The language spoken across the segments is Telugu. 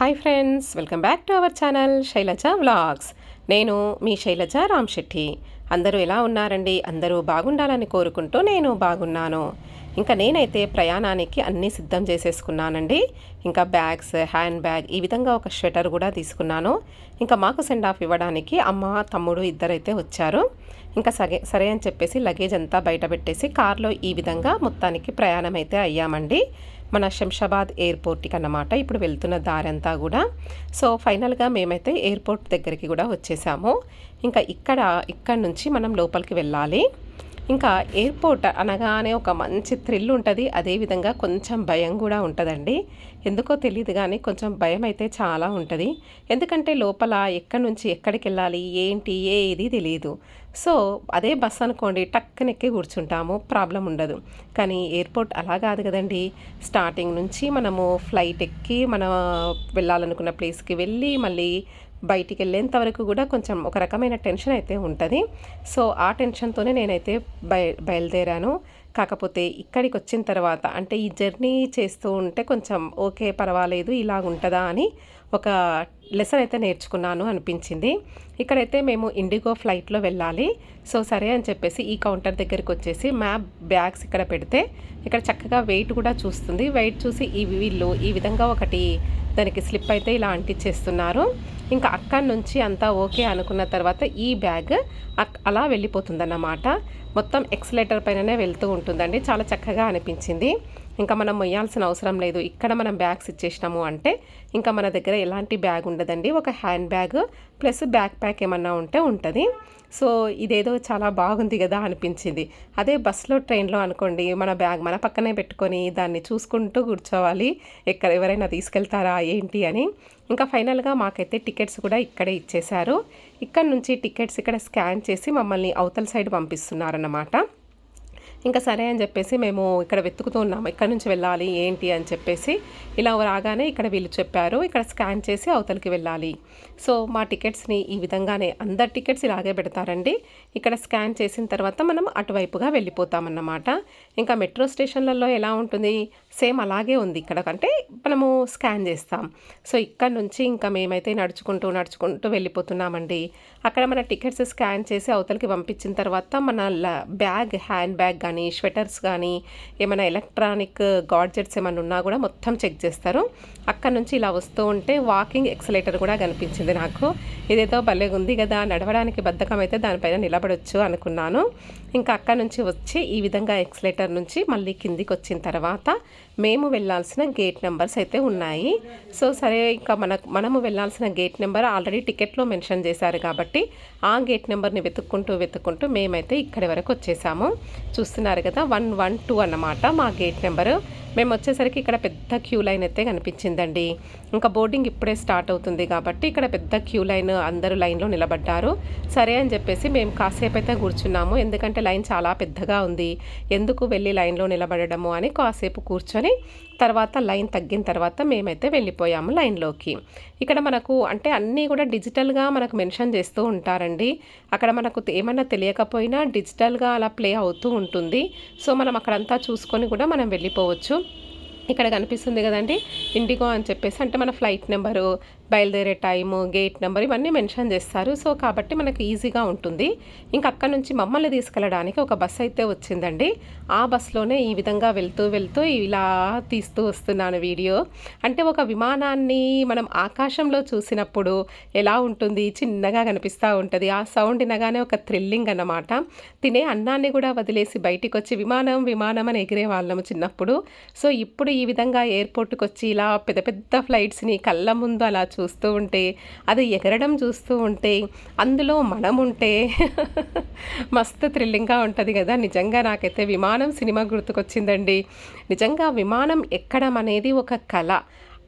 Hi friends welcome back to our channel Shailaja vlogs. నేను మీ శైలజ రామ్శెట్టి అందరూ ఎలా ఉన్నారండి? అందరూ బాగుండాలని కోరుకుంటూ నేను బాగున్నాను. ఇంకా నేనైతే ప్రయాణానికి అన్నీ సిద్ధం చేసేసుకున్నానండి. ఇంకా బ్యాగ్స్ హ్యాండ్ బ్యాగ్ ఈ విధంగా ఒక స్వెటర్ కూడా తీసుకున్నాను. ఇంకా మాకు సెండ్ ఆఫ్ ఇవ్వడానికి అమ్మ తమ్ముడు ఇద్దరైతే వచ్చారు. ఇంకా సరే సరే అని చెప్పేసి లగేజ్ అంతా బయట పెట్టేసి కార్లో ఈ విధంగా మొత్తానికి ప్రయాణం అయితే అయ్యామండి. మన శంషాబాద్ ఎయిర్పోర్ట్కి అన్నమాట ఇప్పుడు వెళ్తున్న దారంతా కూడా. సో ఫైనల్గా మేమైతే ఎయిర్పోర్ట్ దగ్గరికి కూడా వచ్చేసాము. ఇంకా ఇక్కడ ఇక్కడ నుంచి మనం లోపలికి వెళ్ళాలి. ఇంకా ఎయిర్పోర్ట్ అనగానే ఒక మంచి థ్రిల్ ఉంటుంది. అదేవిధంగా కొంచెం భయం కూడా ఉంటుందండి. ఎందుకో తెలియదు కానీ కొంచెం భయం అయితే చాలా ఉంటుంది. ఎందుకంటే లోపల ఎక్కడి నుంచి ఎక్కడికి వెళ్ళాలి ఏంటి ఏది తెలియదు సో అదే బస్ అనుకోండి టక్కనెక్కి కూర్చుంటాము ప్రాబ్లం ఉండదు. కానీ ఎయిర్పోర్ట్ అలా కాదు కదండి. స్టార్టింగ్ నుంచి మనము ఫ్లైట్ ఎక్కి మనం వెళ్ళాలనుకున్న ప్లేస్కి వెళ్ళి మళ్ళీ బయటికి వెళ్ళేంత వరకు కూడా కొంచెం ఒక రకమైన టెన్షన్ అయితే ఉంటుంది. సో ఆ టెన్షన్తోనే నేనైతే బయ బయలుదేరాను. కాకపోతే ఇక్కడికి వచ్చిన తర్వాత అంటే ఈ జర్నీ చేస్తూ ఉంటే కొంచెం ఓకే పర్వాలేదు ఇలా ఉంటుందా అని ఒక లెసన్ అయితే నేర్చుకున్నాను అనిపించింది. ఇక్కడైతే మేము ఇండిగో ఫ్లైట్లో వెళ్ళాలి. సో సరే అని చెప్పేసి ఈ కౌంటర్ దగ్గరికి వచ్చేసి మ్యాప్ బ్యాగ్స్ ఇక్కడ పెడితే ఇక్కడ చక్కగా వెయిట్ కూడా చూస్తుంది. వెయిట్ చూసి ఈ వీళ్ళు ఈ విధంగా ఒకటి దానికి స్లిప్ అయితే ఇలా అంటించేస్తున్నారు. ఇంకా అక్కడి నుంచి అంతా ఓకే అనుకున్న తర్వాత ఈ బ్యాగ్ అలా వెళ్ళిపోతుందన్నమాట. మొత్తం ఎక్సలేటర్ పైననే వెళ్తూ ఉంటుందండి. చాలా చక్కగా అనిపించింది. ఇంకా మనం మొయ్యాల్సిన అవసరం లేదు. ఇక్కడ మనం బ్యాగ్స్ ఇచ్చేసినాము అంటే ఇంకా మన దగ్గర ఎలాంటి బ్యాగ్ ఉండదండి. ఒక hand bag plus back pack ఏమన్నా ఉంటే ఉంటుంది. సో ఇదేదో చాలా బాగుంది కదా అనిపించింది. అదే బస్సులో ట్రైన్లో అనుకోండి మన బ్యాగ్ మన పక్కనే పెట్టుకొని దాన్ని చూసుకుంటూ కూర్చోవాలి. ఎక్కడ ఎవరైనా తీసుకెళ్తారా ఏంటి అని. ఇంకా ఫైనల్గా మాకైతే టికెట్స్ కూడా ఇక్కడే ఇచ్చేశారు. ఇక్కడ నుంచి టికెట్స్ ఇక్కడ స్కాన్ చేసి మమ్మల్ని అవతల సైడ్ పంపిస్తున్నారన్నమాట. ఇంకా సరే అని చెప్పేసి మేము ఇక్కడ వెతుకుతూ ఉన్నాము. ఎక్కడి నుంచి వెళ్ళాలి? ఏంటి? అని చెప్పేసి ఇలా రాగానే ఇక్కడ వీళ్ళు చెప్పారు. ఇక్కడ స్కాన్ చేసి అవతలికి వెళ్ళాలి. సో మా టికెట్స్ని ఈ విధంగానే అందరి టికెట్స్ ఇలాగే పెడతారండి. ఇక్కడ స్కాన్ చేసిన తర్వాత మనం అటువైపుగా వెళ్ళిపోతామన్నమాట. ఇంకా మెట్రో స్టేషన్లలో ఎలా ఉంటుంది? సేమ్ అలాగే ఉంది ఇక్కడ. కంటే మనము స్కాన్ చేస్తాం. సో ఇక్కడ నుంచి ఇంకా మేమైతే నడుచుకుంటూ నడుచుకుంటూ వెళ్ళిపోతున్నామండి. అక్కడ మన టికెట్స్ స్కాన్ చేసి అవతలికి పంపించిన తర్వాత మన బ్యాగ్ హ్యాండ్ బ్యాగ్ కానీ స్వెటర్స్ కానీ ఏమైనా ఎలక్ట్రానిక్ గాడ్జెట్స్ ఏమైనా ఉన్నా కూడా మొత్తం చెక్ చేస్తారు. అక్కడ నుంచి ఇలా వస్తూ ఉంటే వాకింగ్ ఎక్సలేటర్ కూడా కనిపించింది నాకు. ఇదేదో భలే ఉంది కదా నడవడానికి బద్ధకం అయితే దానిపైన నిలబడొచ్చు అనుకున్నాను. ఇంకా అక్కడ నుంచి వచ్చి ఈ విధంగా ఎక్స్లేటర్ నుంచి మళ్ళీ కిందికి వచ్చిన తర్వాత మేము వెళ్ళాల్సిన గేట్ నెంబర్స్ అయితే ఉన్నాయి. సో సరే ఇంకా మన మనము వెళ్ళాల్సిన గేట్ నెంబర్ ఆల్రెడీ టికెట్లో మెన్షన్ చేశారు కాబట్టి ఆ గేట్ నెంబర్ని వెతుక్కుంటూ వెతుక్కుంటూ మేమైతే ఇక్కడి వరకు వచ్చేసాము. చూస్తున్నారు కదా వన్ వన్ టూ అన్నమాట మా గేట్ నెంబరు. మేము వచ్చేసరికి ఇక్కడ పెద్ద క్యూ లైన్ అయితే కనిపించిందండి. ఇంకా బోర్డింగ్ ఇప్పుడే స్టార్ట్ అవుతుంది కాబట్టి ఇక్కడ పెద్ద క్యూ లైన్ అందరూ లైన్లో నిలబడ్డారు. సరే అని చెప్పేసి మేము కాసేపు అయితే కూర్చున్నాము. ఎందుకంటే లైన్ చాలా పెద్దగా ఉంది. ఎందుకు వెళ్ళి లైన్లో నిలబడము అని కాసేపు కూర్చొని తర్వాత లైన్ తగ్గిన తర్వాత మేమైతే వెళ్ళిపోయాము లైన్లోకి. ఇక్కడ మనకు అంటే అన్నీ కూడా డిజిటల్గా మనకు మెన్షన్ చేస్తూ ఉంటారండి. అక్కడ మనకు ఏమన్నా తెలియకపోయినా డిజిటల్గా అలా ప్లే అవుతూ ఉంటుంది. సో మనం అక్కడంతా చూసుకొని కూడా మనం వెళ్ళిపోవచ్చు. ఇక్కడ కనిపిస్తుంది కదండి ఇండిగో అని చెప్పేసి. అంటే మన ఫ్లైట్ నెంబరు బయలుదేరే టైము గేట్ నెంబర్ ఇవన్నీ మెన్షన్ చేస్తారు. సో కాబట్టి మనకు ఈజీగా ఉంటుంది. ఇంకా అక్కడ నుంచి మమ్మల్ని తీసుకెళ్ళడానికి ఒక బస్ అయితే వచ్చిందండి. ఆ బస్సులోనే ఈ విధంగా వెళ్తూ వెళ్తూ ఇలా తీస్తూ వస్తున్నాను వీడియో. అంటే ఒక విమానాన్ని మనం ఆకాశంలో చూసినప్పుడు ఎలా ఉంటుంది చిన్నగా కనిపిస్తూ ఉంటుంది. ఆ సౌండ్ వినగానే ఒక థ్రిల్లింగ్ అన్నమాట. తినే అన్నాన్ని కూడా వదిలేసి బయటికి వచ్చి విమానం విమానం అని ఎగిరే వాళ్ళము చిన్నప్పుడు. సో ఇప్పుడు ఈ ఈ విధంగా ఎయిర్పోర్ట్కి వచ్చి ఇలా పెద్ద పెద్ద ఫ్లైట్స్ని కళ్ళ ముందు అలా చూస్తూ ఉంటే అది ఎగరడం చూస్తూ ఉంటే అందులో మనం ఉంటే మస్తు థ్రిల్లింగ్గా ఉంటుంది కదా. నిజంగా నాకైతే విమానం సినిమా గుర్తుకొచ్చిందండి. నిజంగా విమానం ఎక్కడం అనేది ఒక కళ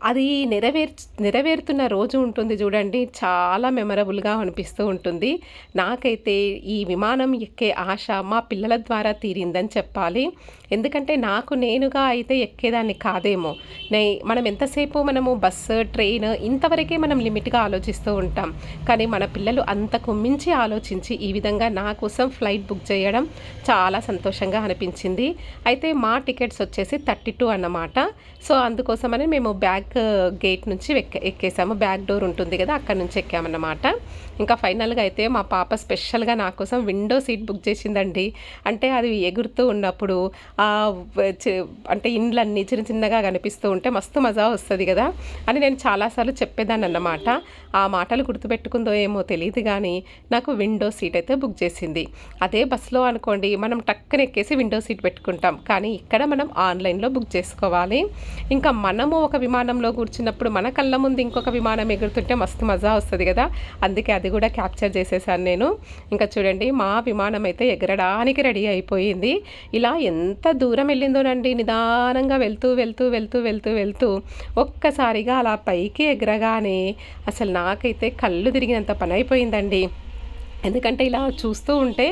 అది నెరవేర్ నెరవేరుతున్న రోజు ఉంటుంది చూడండి. చాలా మెమరబుల్గా అనిపిస్తూ ఉంటుంది. నాకైతే ఈ విమానం ఎక్కే ఆశ మా పిల్లల ద్వారా తీరిందని చెప్పాలి. ఎందుకంటే నాకు నేనుగా అయితే ఎక్కేదాన్ని కాదేమో. నే మనం ఎంతసేపు మనము బస్సు ట్రైన్ ఇంతవరకే మనం లిమిట్గా ఆలోచిస్తూ ఉంటాం. కానీ మన పిల్లలు అంతకు మించి ఆలోచించి ఈ విధంగా నా కోసం ఫ్లైట్ బుక్ చేయడం చాలా సంతోషంగా అనిపించింది. అయితే మా టికెట్స్ వచ్చేసి థర్టీ టూ అన్నమాట. సో అందుకోసమని మేము బ్యాగ్ బ్యాక్ గేట్ నుంచి ఎక్క ఎక్కేసాము. బ్యాక్ డోర్ ఉంటుంది కదా అక్కడ నుంచి ఎక్కామన్నమాట. ఇంకా ఫైనల్గా అయితే మా పాప స్పెషల్గా నా కోసం విండో సీట్ బుక్ చేసిందండి. అంటే అది ఎగురుతూ ఉన్నప్పుడు అంటే ఇండ్లన్నీ చిన్న చిన్నగా కనిపిస్తూ ఉంటే మస్తు మజా వస్తుంది కదా అని నేను చాలాసార్లు చెప్పేదాన్ని అన్నమాట ఆ మాటలు గుర్తుపెట్టుకుందో ఏమో తెలియదు కానీ నాకు విండో సీట్ అయితే బుక్ చేసింది. అదే బస్సులో అనుకోండి మనం టక్కన ఎక్కేసి విండో సీట్ పెట్టుకుంటాం. కానీ ఇక్కడ మనం ఆన్లైన్లో బుక్ చేసుకోవాలి. ఇంకా మనము ఒక విమానంలో కూర్చున్నప్పుడు మన కళ్ళ ముందు ఇంకొక విమానం ఎగురుతుంటే మస్తు మజా వస్తుంది కదా? అందుకే అది కూడా క్యాప్చర్ చేసేసాను నేను. ఇంకా చూడండి మా విమానం అయితే ఎగరడానికి రెడీ అయిపోయింది. ఇలా ఎంత దూరం వెళ్ళిందోనండి నిదానంగా వెళ్తూ వెళ్తూ వెళ్తూ వెళ్తూ వెళ్తూ ఒక్కసారిగా అలా పైకి ఎగరగానే అసలు నాకైతే కళ్ళు తిరిగినంత పని అయిపోయిందండి ఎందుకంటే ఇలా చూస్తూ ఉంటే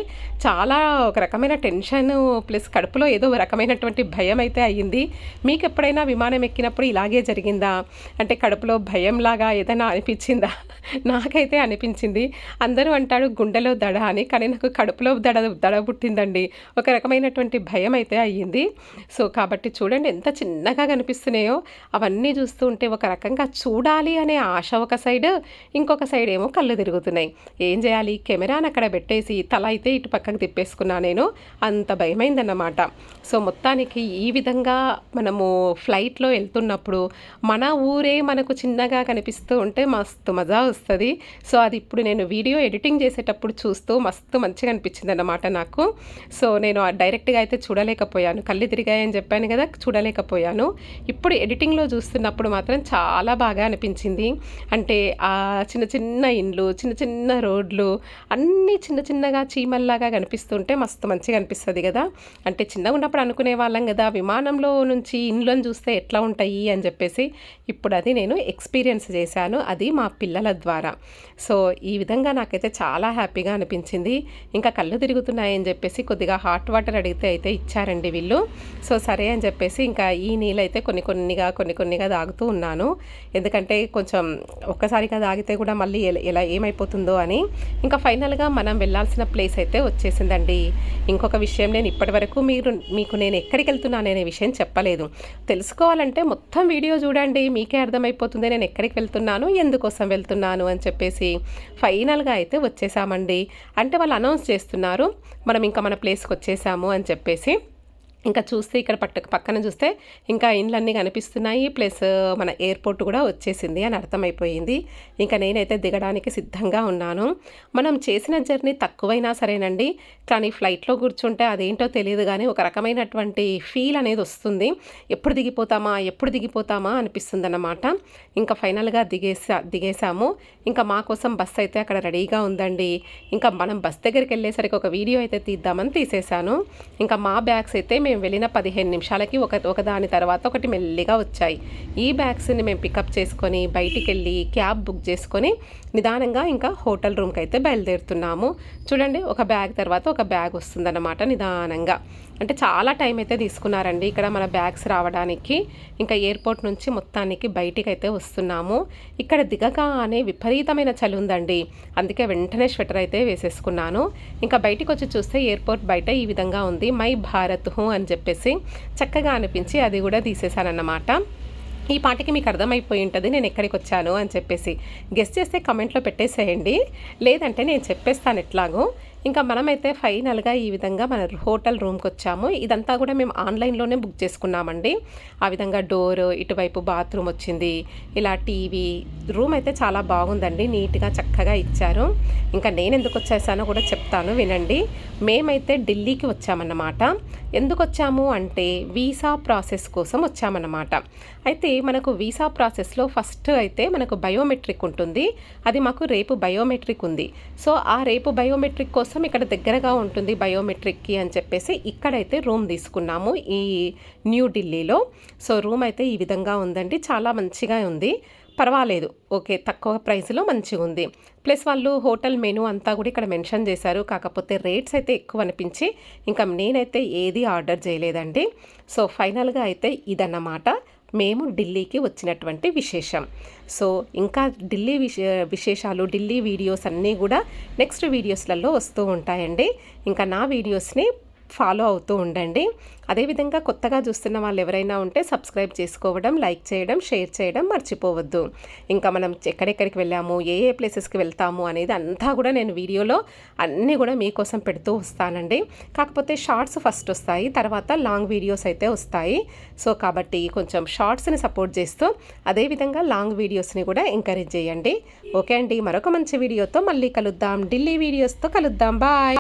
చాలా ఒక రకమైన టెన్షన్ ప్లస్ కడుపులో ఏదో ఒక రకమైనటువంటి భయం అయితే అయ్యింది. మీకు ఎప్పుడైనా విమానం ఎక్కినప్పుడు ఇలాగే జరిగిందా? అంటే కడుపులో భయంలాగా ఏదైనా అనిపించిందా? నాకైతే అనిపించింది. అందరూ అంటాడు గుండెలో దడ అని కానీ నాకు కడుపులో దడ దడ పుట్టిందండి. ఒక రకమైనటువంటి భయం అయితే అయ్యింది. సో కాబట్టి చూడండి ఎంత చిన్నగా కనిపిస్తున్నాయో. అవన్నీ చూస్తూ ఉంటే ఒక రకంగా చూడాలి అనే ఆశ ఒక సైడ్ ఇంకొక సైడ్ ఏమో కళ్ళు తిరుగుతున్నాయి. ఏం చేయాలి? కెమెరాని అక్కడ పెట్టేసి తల అయితే ఇటు పక్కకు తిప్పేసుకున్నా నేను. అంత భయమైందన్నమాట. సో మొత్తానికి ఈ విధంగా మనము ఫ్లైట్లో వెళ్తున్నప్పుడు మన ఊరే మనకు చిన్నగా కనిపిస్తూ ఉంటే మస్తు మజా వస్తుంది. సో అది ఇప్పుడు నేను వీడియో ఎడిటింగ్ చేసేటప్పుడు చూస్తూ మస్తు మంచిగా అనిపించింది అన్నమాట నాకు. సో నేను డైరెక్ట్గా అయితే చూడలేకపోయాను. కళ్ళు తిరిగాయని చెప్పాను కదా చూడలేకపోయాను. ఇప్పుడు ఎడిటింగ్లో చూస్తున్నప్పుడు మాత్రం చాలా బాగా అనిపించింది. అంటే ఆ చిన్న చిన్న ఇండ్లు చిన్న చిన్న రోడ్లు అన్నీ చిన్న చిన్నగా చీమల్లాగా కనిపిస్తుంటే మస్తు మంచిగా అనిపిస్తుంది కదా. అంటే చిన్నగా ఉన్నప్పుడు అనుకునే వాళ్ళం కదా విమానంలో నుంచి ఇండ్లను చూస్తే ఎట్లా ఉంటాయి అని చెప్పేసి ఇప్పుడు అది నేను ఎక్స్పీరియన్స్ చేశాను అది మా పిల్లల ద్వారా. సో ఈ విధంగా నాకైతే చాలా హ్యాపీగా అనిపించింది. ఇంకా కళ్ళు తిరుగుతున్నాయని చెప్పేసి కొద్దిగా హాట్ వాటర్ అడిగితే అయితే ఇచ్చారండి వీళ్ళు. సో సరే అని చెప్పేసి ఇంకా ఈ నీళ్ళు అయితే కొన్ని కొన్నిగా కొన్ని కొన్నిగా తాగుతూ ఉన్నాను. ఎందుకంటే కొంచెం ఒక్కసారిగా తాగితే కూడా మళ్ళీ ఎలా- ఎలా ఏమైపోతుందో అని. ఇంకా ఫైనల్గా మనం వెళ్ళాల్సిన ప్లేస్ అయితే వచ్చేసిందండి. ఇంకొక విషయం నేను ఇప్పటివరకు మీరు మీకు నేను ఎక్కడికి వెళ్తున్నాను అనే విషయం చెప్పలేదు. తెలుసుకోవాలంటే మొత్తం వీడియో చూడండి. మీకే అర్థమైపోతుంది నేను ఎక్కడికి వెళ్తున్నాను ఎందుకోసం వెళ్తున్నాను అని చెప్పేసి ఫైనల్గా అయితే వచ్చేసామండి. అంటే వాళ్ళు అనౌన్స్ చేస్తున్నారు మనం ఇంకా మన ప్లేస్కి వచ్చేసాము అని చెప్పేసి ఇంకా చూస్తే ఇక్కడ పట్టు పక్కన చూస్తే ఇంకా ఇండ్లన్నీ కనిపిస్తున్నాయి. ప్లస్ మన ఎయిర్పోర్ట్ కూడా వచ్చేసింది అని అర్థమైపోయింది. ఇంకా నేనైతే దిగడానికి సిద్ధంగా ఉన్నాను. మనం చేసిన జర్నీ తక్కువైనా సరేనండి. కానీ ఫ్లైట్లో కూర్చుంటే అదేంటో తెలియదు కానీ ఒక రకమైనటువంటి ఫీల్ అనేది వస్తుంది. ఎప్పుడు దిగిపోతామా ఎప్పుడు దిగిపోతామా అనిపిస్తుంది అన్నమాట ఇంకా ఫైనల్గా దిగేసా దిగేసాము ఇంకా మా కోసం బస్ అయితే అక్కడ రెడీగా ఉందండి. ఇంకా మనం బస్ దగ్గరికి వెళ్ళేసరికి ఒక వీడియో అయితే తీద్దామని తీసేశాను. ఇంకా మా బ్యాగ్స్ అయితే మేము వెళ్ళిన పదిహేను నిమిషాలకి ఒక ఒకదాని తర్వాత ఒకటి మెల్లిగా వచ్చాయి. ఈ బ్యాగ్స్ని మేము పికప్ చేసుకొని బయటికి వెళ్ళి క్యాబ్ బుక్ చేసుకొని నిదానంగా ఇంకా హోటల్ రూమ్కి అయితే బయలుదేరుతున్నాము. చూడండి ఒక బ్యాగ్ తర్వాత ఒక బ్యాగ్ వస్తుందన్నమాట నిదానంగా. అంటే చాలా టైం అయితే తీసుకున్నారండి. ఇక్కడ మన బ్యాగ్స్ రావడానికి ఇంకా ఎయిర్పోర్ట్ నుంచి మొత్తానికి బయటికి అయితే వస్తున్నాము. ఇక్కడ దిగగానే విపరీతమైన చలి ఉందండి అందుకే వెంటనే స్వెటర్ అయితే వేసేసుకున్నాను. ఇంకా బయటికి వచ్చి చూస్తే ఎయిర్పోర్ట్ బయట ఈ విధంగా ఉంది. మై భారత్ హూ అని చెప్పేసి చక్కగా అనిపించి అది కూడా తీసేశానన్నమాట. ఈ పాటికి మీకు అర్థమైపోయి ఉంటుంది నేను ఎక్కడికి వచ్చాను అని చెప్పేసి. గెస్ట్ చేస్తే కమెంట్లో పెట్టేసేయండి. లేదంటే నేను చెప్పేస్తాను ఎట్లాగో. ఇంకా మనమైతే ఫైనల్గా ఈ విధంగా మన హోటల్ రూమ్కి వచ్చాము ఇదంతా కూడా మేము ఆన్లైన్లోనే బుక్ చేసుకున్నామండి. ఆ విధంగా డోర్ ఇటువైపు బాత్రూమ్ వచ్చింది ఇలా టీవీ రూమ్ అయితే చాలా బాగుందండి నీట్గా చక్కగా ఇచ్చారు. ఇంకా నేను ఎందుకు వచ్చేసానో కూడా చెప్తాను వినండి. మేమైతే ఢిల్లీకి వచ్చామన్నమాట. ఎందుకు వచ్చాము అంటే వీసా ప్రాసెస్ కోసం వచ్చామన్నమాట. అయితే మనకు వీసా ప్రాసెస్లో ఫస్ట్ అయితే మనకు బయోమెట్రిక్ ఉంటుంది. అది మాకు రేపు బయోమెట్రిక్ ఉంది. సో ఆ రేపు బయోమెట్రిక్ కోసం ఇక్కడ దగ్గరగా ఉంటుంది బయోమెట్రిక్కి అని చెప్పేసి ఇక్కడైతే రూమ్ తీసుకున్నాము ఈ న్యూ ఢిల్లీలో. సో రూమ్ అయితే ఈ విధంగా ఉందండి. చాలా మంచిగా ఉంది. పర్వాలేదు. ఓకే తక్కువ ప్రైస్లో మంచిగా ఉంది. ప్లస్ వాళ్ళు హోటల్ మెనూ అంతా కూడా ఇక్కడ మెన్షన్ చేశారు. కాకపోతే రేట్స్ అయితే ఎక్కువ అనిపించి ఇంకా నేనైతే ఏది ఆర్డర్ చేయలేదండి. సో ఫైనల్గా అయితే ఇదన్నమాట. మేము ఢిల్లీకి వచ్చినటువంటి విశేషం. సో ఇంకా ఢిల్లీ విశ విశేషాలు ఢిల్లీ వీడియోస్ అన్నీ కూడా నెక్స్ట్ వీడియోస్లలో వస్తూ ఉంటాయండి. ఇంకా నా వీడియోస్ని ఫాలో అవుతూ ఉండండి. అదేవిధంగా కొత్తగా చూస్తున్న వాళ్ళు ఎవరైనా ఉంటే సబ్స్క్రైబ్ చేసుకోవడం లైక్ చేయడం షేర్ చేయడం మర్చిపోవద్దు. ఇంకా మనం ఎక్కడెక్కడికి వెళ్ళాము ఏ ఏ ప్లేసెస్కి వెళ్తాము అనేది అంతా కూడా నేను వీడియోలో అన్నీ కూడా మీకోసం పెడుతూ వస్తానండి. కాకపోతే షార్ట్స్ ఫస్ట్ వస్తాయి తర్వాత లాంగ్ వీడియోస్ అయితే వస్తాయి. సో కాబట్టి కొంచెం షార్ట్స్ని సపోర్ట్ చేస్తూ అదేవిధంగా లాంగ్ వీడియోస్ని కూడా ఎంకరేజ్ చేయండి. ఓకే అండి మరొక మంచి వీడియోతో మళ్ళీ కలుద్దాం. ఢిల్లీ వీడియోస్తో కలుద్దాం. బాయ్!